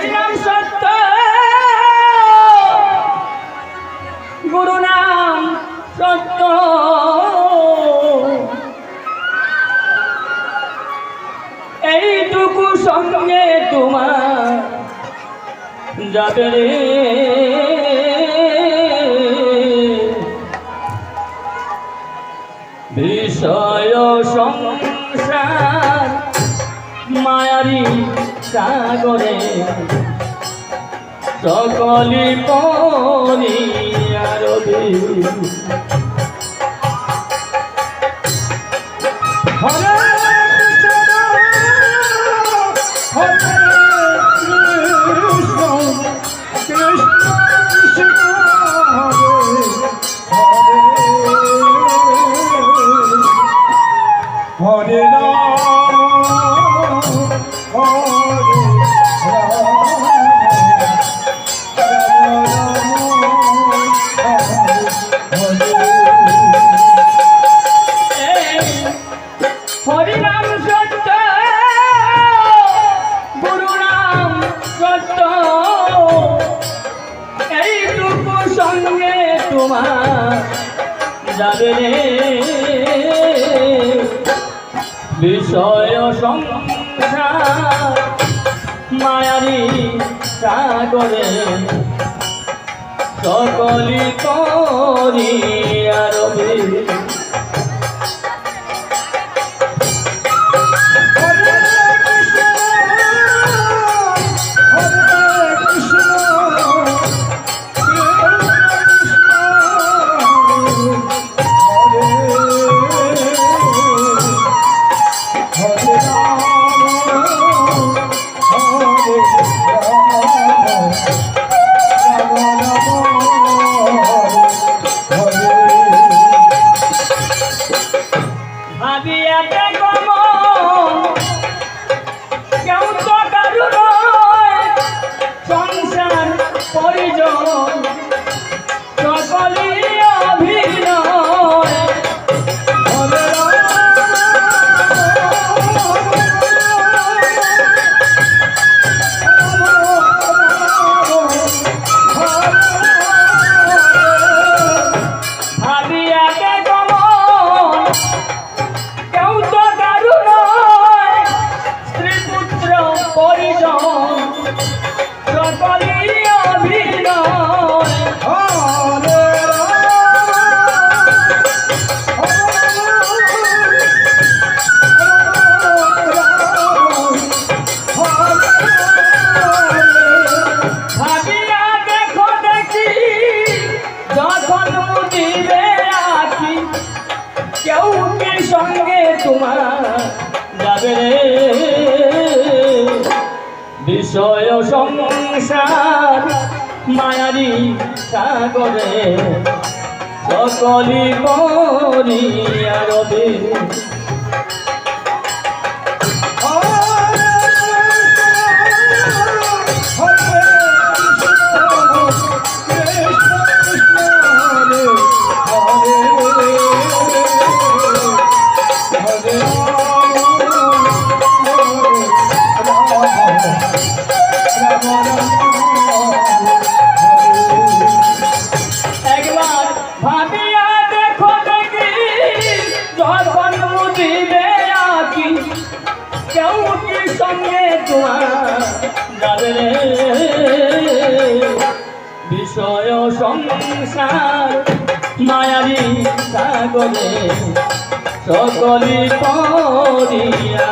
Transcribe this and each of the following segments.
হরিনাম সত্য। গুরু নাম সত্য। এইটুকু সঙ্গে তোমার যাবে রে। বিষয় সংসার মায়ারি সাগরে সকলি পরিয়ারবি হরে হরিনাম সত্য গুরু নাম সত্য। এইটুকু সঙ্গে তোমার যাবে বিষয় সংসার মায়ারি সাগরে সকলি করি আরবে Senhor. সংসার মায়ারি সাগরে সকলি করিয়া রবে। বিষয় সংসার মায়ারি সাগরে সকলি পরিয়া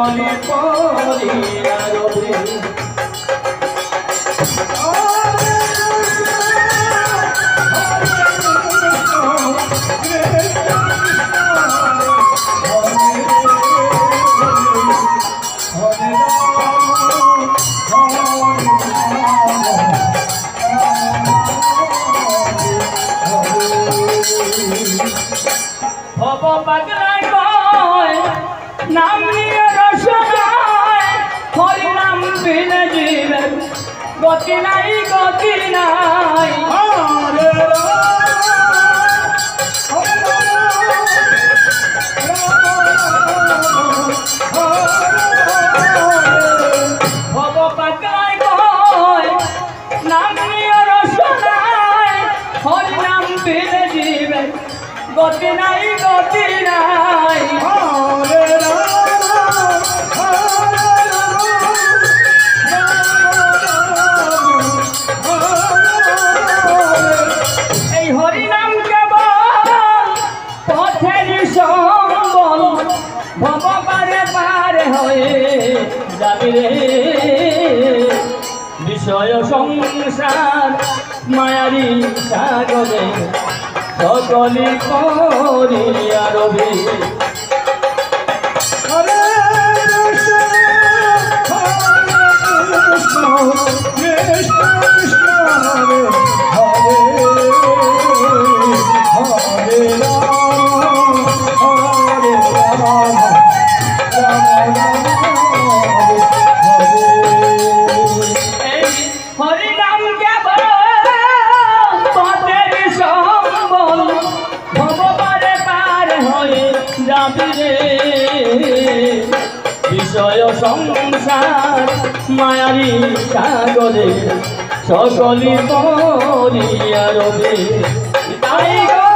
সকলে পড়িয়া রবে। ভব পাগলায় গতি নাই গতি নাই। গতি নাই গতি নাই। বিষয় সংসার মায়ারি সাগরে সকলি করিয়া রবি এই বিষয় সংসার মায়ারি সাগরে সকলি পরিয়া রবে তাই গো